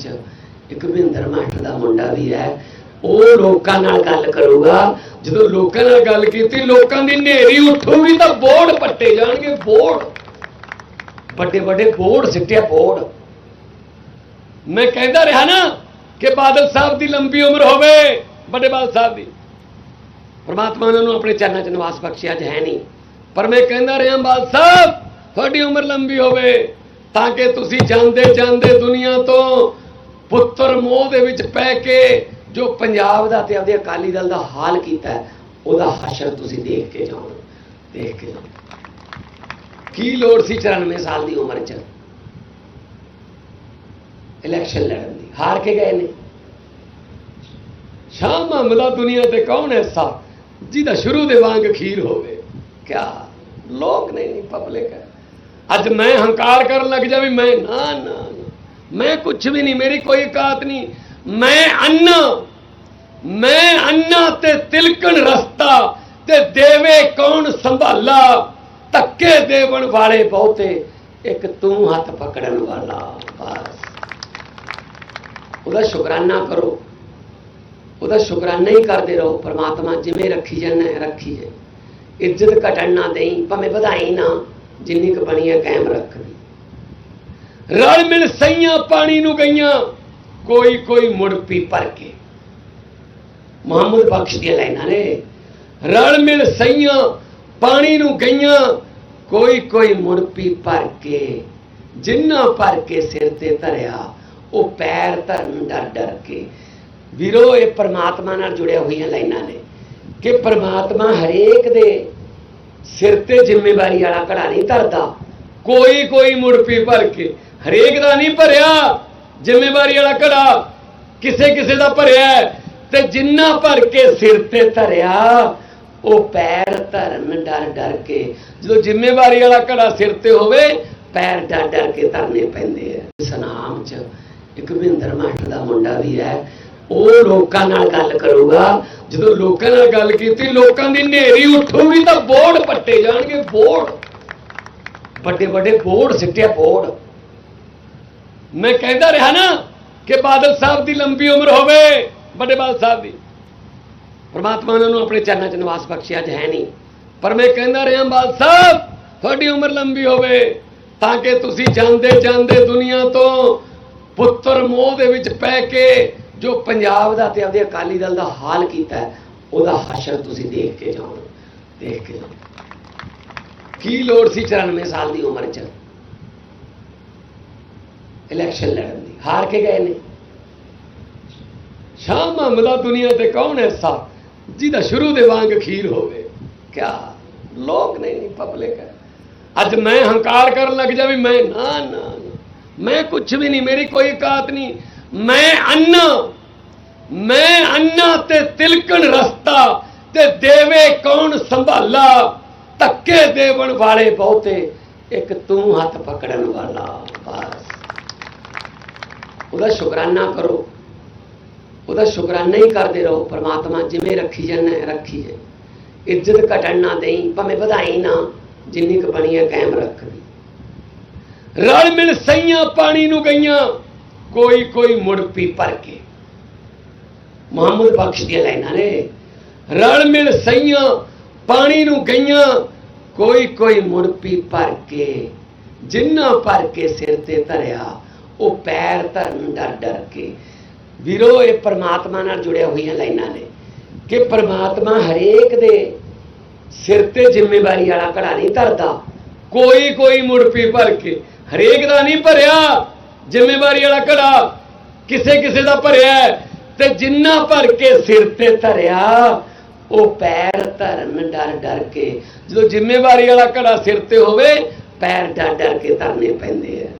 ਚ ਇੱਕ ਮਹਿੰਦਰ ਮਾਸਟਰ ਦਾ ਮੁੰਡਾ ਵੀ ਹੈ। ਉਹ ਲੋਕਾਂ ਨਾਲ ਗੱਲ ਕਰੂਗਾ। ਜਦੋਂ ਲੋਕਾਂ ਨਾਲ ਗੱਲ ਕੀਤੀ, ਲੋਕਾਂ ਦੀ ਨੇਰੀ ਉੱਠੂਗੀ ਤਾਂ ਬੋਰਡ ਪੱਟੇ ਜਾਣਗੇ, ਬੋਰਡ। ਵੱਡੇ ਵੱਡੇ ਬੋਰਡ ਸਿੱਟਿਆ ਬੋਰਡ। ਮੈਂ ਕਹਿੰਦਾ ਰਿਹਾ ਨਾ ਕਿ ਬਾਦਲ ਸਾਹਿਬ ਦੀ ਲੰਬੀ ਉਮਰ ਹੋਵੇ, ਵੱਡੇ ਬਾਦਲ ਸਾਹਿਬ ਦੀ। ਪਰਮਾਤਮਾ ਉਹਨਾਂ ਨੂੰ ਆਪਣੇ ਚਰਨਾਂ 'ਚ ਨਿਵਾਸ ਬਖਸ਼ਿਆ ਅੱਜ ਹੈ ਨਹੀਂ। ਪਰ ਮੈਂ ਕਹਿੰਦਾ ਰਿਹਾ, ਬਾਦਲ ਸਾਹਿਬ, ਤੁਹਾਡੀ ਉਮਰ ਲੰਬੀ ਹੋਵੇ, ਤਾਂ ਕਿ ਤੁਸੀਂ ਜਾਂਦੇ ਜਾਂਦੇ ਦੁਨੀਆ ਤੋਂ ਪੁੱਤਰ ਮੋਹ ਦੇ ਵਿੱਚ ਪੈ ਕੇ ਜੋ ਪੰਜਾਬ ਦਾ ਤੇ ਆਪਦੇ ਅਕਾਲੀ ਦਲ ਦਾ ਹਾਲ ਕੀਤਾ ਉਹਦਾ ਹਸ਼ਰ ਤੁਸੀਂ ਦੇਖ ਕੇ ਜਾਓ ਦੇਖ ਕੇ ਜਾਓ। ਕੀ ਲੋੜ ਸੀ 94 ਸਾਲ ਦੀ ਉਮਰ 'ਚ? ਇਲੈਕਸ਼ਨ ਲੜਨ ਦੀ ਹਾਰ ਕੇ ਗਏ ਨੇ। ਸ਼ਾਹ ਮਾਮਲਾ ਦੁਨੀਆ ਤੇ ਕੌਣ ਐਸਾ ਜਿਹਦਾ ਸ਼ੁਰੂ ਦੇ ਵਾਂਗ ਖੀਰ ਹੋਵੇ। ਕਿਆ ਲੋਕ ਨਹੀਂ ਪਬਲਿਕ ਹੈ। ਅੱਜ ਮੈਂ ਹੰਕਾਰ ਕਰਨ ਲੱਗ ਜਾ ਵੀ ਮੈਂ ਨਾ ਨਾ, ਮੈਂ ਕੁਝ ਵੀ ਨਹੀਂ, ਮੇਰੀ ਕੋਈ ਔਕਾਤ ਨਹੀਂ। ਮੈਂ ਅੰਨਾ ਮੈਂ ਅੰਨਾ ਤੇ ਤਿਲਕਣ ਰਸਤਾ ਤੇ ਦੇਵੇ ਕੌਣ ਸੰਭਾਲਾ, ਧੱਕੇ ਦੇਵਣ ਵਾਲੇ ਬਹੁਤੇ, ਇੱਕ ਤੂੰ ਹੱਥ ਪਕੜਨ ਵਾਲਾ, ਬਸ। ਉਹਦਾ ਸ਼ੁਕਰਾਨਾ ਕਰੋ। ਉਹਦਾ ਸ਼ੁਕਰਾਨਾ ਹੀ ਕਰਦੇ ਰਹੋ। ਪ੍ਰਮਾਤਮਾ ਜਿਵੇਂ ਰੱਖੀ ਜਾਂਦਾ ਰੱਖੀ ਹੈ ਇੱਜ਼ਤ ਘਟਣ ਨਾ ਦੇਈ, ਭਾਵੇਂ ਵਧਾਈ ਨਾ, ਜਿੰਨੀ ਕੁ ਬਣੀ ਹੈ, ਕਾਇਮ ਰੱਖਣੀ ਰਲ ਮਿਲ ਸਈਆਂ ਪਾਣੀ ਨੂੰ ਗਈਆਂ, ਕੋਈ ਕੋਈ ਮੁੜ ਪੀ ਭਰ ਕੇ। ਮੁਹੰਮਦ ਬਖਸ਼ ਦੀਆਂ ਲਾਈਨਾਂ ਨੇ। ਰਲ ਮਿਲ ਸਈਆਂ ਪਾਣੀ ਨੂੰ ਗਈਆਂ, ਕੋਈ ਕੋਈ ਮੁੜ ਪੀ ਭਰ ਕੇ। ਜਿੰਨਾ ਭਰ ਕੇ ਸਿਰ ਤੇ ਧਰਿਆ, ਉਹ ਪੈਰ ਧਰਨ ਡਰ ਡਰ ਕੇ। ਵੀਰੋ, ਇਹ ਪ੍ਰਮਾਤਮਾ ਨਾਲ ਜੁੜਿਆ ਹੋਈਆਂ ਲਾਈਨਾਂ ਨੇ ਕਿ ਪ੍ਰਮਾਤਮਾ ਹਰੇਕ ਦੇ ਸਿਰ ਤੇ ਜ਼ਿੰਮੇਵਾਰੀ ਵਾਲਾ ਘੜਾ ਨਹੀਂ ਧਰਦਾ। ਕੋਈ ਕੋਈ ਮੁੜ ਪੀ ਭਰ ਕੇ। ਹਰੇਕ ਦਾ ਨਹੀਂ ਭਰਿਆ, ਜ਼ਿੰਮੇਵਾਰੀ ਵਾਲਾ ਘੜਾ ਕਿਸੇ ਕਿਸੇ ਦਾ ਭਰਿਆ ਤੇ ਜਿੰਨਾ ਭਰ ਕੇ ਸਿਰ ਤੇ ਧਰਿਆ, ਉਹ ਪੈਰ ਧਰਨ ਡਰ ਡਰ ਕੇ। ਜਦੋਂ ਜ਼ਿੰਮੇਵਾਰੀ ਵਾਲਾ ਘੜਾ ਸਿਰ ਤੇ ਹੋਵੇ, ਪੈਰ ਡਰ ਡਰ ਕੇ ਧਰਨੇ ਪੈਂਦੇ ਆ। ਸਨਾਮ ਚ ਇੱਕ ਮਹਿੰਦਰ ਮਾਸਟਰ ਦਾ ਮੁੰਡਾ ਵੀ ਹੈ। ਉਹ ਲੋਕਾਂ ਨਾਲ ਗੱਲ ਕਰੂਗਾ। ਜਦੋਂ ਲੋਕਾਂ ਨਾਲ ਗੱਲ ਕੀਤੀ, ਲੋਕਾਂ ਦੀ ਨੇਰੀ ਉੱਠੂਗੀ ਤਾਂ ਬੋਰਡ ਪੱਟੇ ਜਾਣਗੇ, ਬੋਰਡ। ਵੱਡੇ ਵੱਡੇ ਬੋਰਡ ਸਿੱਟਿਆ, ਬੋਰਡ। ਮੈਂ ਕਹਿੰਦਾ ਰਿਹਾ ਨਾ ਕਿ ਬਾਦਲ ਸਾਹਿਬ ਦੀ ਲੰਬੀ ਉਮਰ ਹੋਵੇ, ਵੱਡੇ ਬਾਦਲ ਸਾਹਿਬ ਦੀ। ਪਰਮਾਤਮਾ ਉਹਨਾਂ ਨੂੰ ਆਪਣੇ ਚਰਨਾਂ 'ਚ ਨਿਵਾਸ ਬਖਸ਼ਿਆ, ਅੱਜ ਹੈ ਨਹੀਂ। ਪਰ ਮੈਂ ਕਹਿੰਦਾ ਰਿਹਾ, ਬਾਦਲ ਸਾਹਿਬ, ਤੁਹਾਡੀ ਉਮਰ ਲੰਬੀ ਹੋਵੇ, ਤਾਂ ਕਿ ਤੁਸੀਂ ਜਾਂਦੇ ਜਾਂਦੇ ਦੁਨੀਆ ਤੋਂ ਪੁੱਤਰ ਮੋਹ ਦੇ ਵਿੱਚ ਪੈ ਕੇ ਜੋ ਪੰਜਾਬ ਦਾ ਤੇ ਆਪਦੇ ਅਕਾਲੀ ਦਲ ਦਾ ਹਾਲ ਕੀਤਾ ਉਹਦਾ ਹਸ਼ਰ ਤੁਸੀਂ ਦੇਖ ਕੇ ਜਾਓ ਦੇਖ ਕੇ ਜਾਓ ਕੀ ਲੋੜ ਸੀ 94 ਸਾਲ ਦੀ ਉਮਰ 'ਚ? ਇਲੈਕਸ਼ਨ ਲੜਨ ਦੀ, ਹਾਰ ਕੇ ਗਏ ਨੇ। ਸ਼ਾਹ ਮਾਮਲਾ ਦੁਨੀਆ ਤੇ ਕੌਣ ਐਸਾ ਜਿਹਦਾ ਸ਼ੁਰੂ ਦੇ ਵਾਂਗ ਖੀਰ ਹੋਵੇ। ਕਿਆ ਲੋਕ ਨਹੀਂ ਨਹੀਂ ਪਬਲਿਕ ਹੈ। ਅੱਜ ਮੈਂ ਹੰਕਾਰ ਕਰਨ ਲੱਗ ਜਾ ਵੀ ਮੈਂ ਨਾ ਨਾ ਮੈਂ ਕੁਝ ਵੀ ਨਹੀਂ, ਮੇਰੀ ਕੋਈ ਔਕਾਤ ਨਹੀਂ। ਮੈਂ ਅੰਨਾ ਮੈਂ ਅੰਨਾ ਤੇ ਤਿਲਕਣ ਰਸਤਾ ਤੇ ਦੇਵੇ ਕੌਣ ਸੰਭਾਲਾ? ਧੱਕੇ ਦੇਵਣ ਵਾਲੇ ਬਹੁਤੇ, ਇੱਕ ਤੂੰ ਹੱਥ ਪਕੜਨ ਵਾਲਾ, ਬਸ। ਉਹਦਾ ਸ਼ੁਕਰਾਨਾ ਕਰੋ। ਉਹਦਾ ਸ਼ੁਕਰਾਨਾ ਹੀ ਕਰਦੇ ਰਹੋ, ਪ੍ਰਮਾਤਮਾ ਜਿਵੇਂ ਰੱਖੀ ਜਾਂਦਾ ਹੈ ਰੱਖੀ ਹੈ ਇੱਜ਼ਤ ਘਟਣ ਨਾ ਦੇਈ, ਭਾਵੇਂ ਵਧਾਈ ਨਾ, ਜਿੰਨੀ ਕੁ ਬਣੀ ਹੈ ਕਾਇਮ ਰੱਖਣੀ ਰਲ ਮਿਲ ਸਈਆਂ ਪਾਣੀ ਨੂੰ ਗਈਆਂ ਕੋਈ ਕੋਈ ਮੁੜ ਪੀ ਭਰ ਕੇ। ਮੁਹੰਮਦ ਬਖਸ਼ ਦੀਆਂ ਲਾਈਨਾਂ ਨੇ। ਰਲ ਮਿਲ ਸਈਆਂ ਪਾਣੀ ਨੂੰ ਗਈਆਂ ਕੋਈ ਕੋਈ ਮੁੜ ਪੀ ਭਰ ਕੇ। ਜਿੰਨਾ ਭਰ ਕੇ ਸਿਰ ਤੇ ਧਰਿਆ ਉਹ ਪੈਰ ਧਰਨ ਡਰ ਡਰ ਕੇ। ਵੀਰੋ, ਇਹ ਪਰਮਾਤਮਾ ਨਾਲ ਜੁੜਿਆ ਹੋਈਆਂ ਲਾਈਨਾਂ ਨੇ ਕਿ ਪਰਮਾਤਮਾ ਹਰੇਕ ਦੇ ਸਿਰ ਤੇ ਜ਼ਿੰਮੇਵਾਰੀ ਵਾਲਾ ਘੜਾ ਨਹੀਂ ਧਰਦਾ। ਕੋਈ ਕੋਈ ਮੁੜ ਪੀ ਭਰ ਕੇ। ਹਰੇਕ ਦਾ ਨਹੀਂ ਭਰਿਆ। ਜ਼ਿੰਮੇਵਾਰੀ ਵਾਲਾ ਘੜਾ ਕਿਸੇ ਕਿਸੇ ਦਾ ਭਰਿਆ ਤੇ ਜਿੰਨਾ ਭਰ ਕੇ ਸਿਰ ਤੇ ਧਰਿਆ, ਉਹ ਪੈਰ ਧਰਨ ਡਰ ਡਰ ਕੇ। ਜਦੋਂ ਜ਼ਿੰਮੇਵਾਰੀ ਵਾਲਾ ਘੜਾ ਸਿਰ ਤੇ ਹੋਵੇ, ਪੈਰ ਡਰ ਡਰ ਕੇ ਧਰਨੇ ਪੈਂਦੇ ਆ।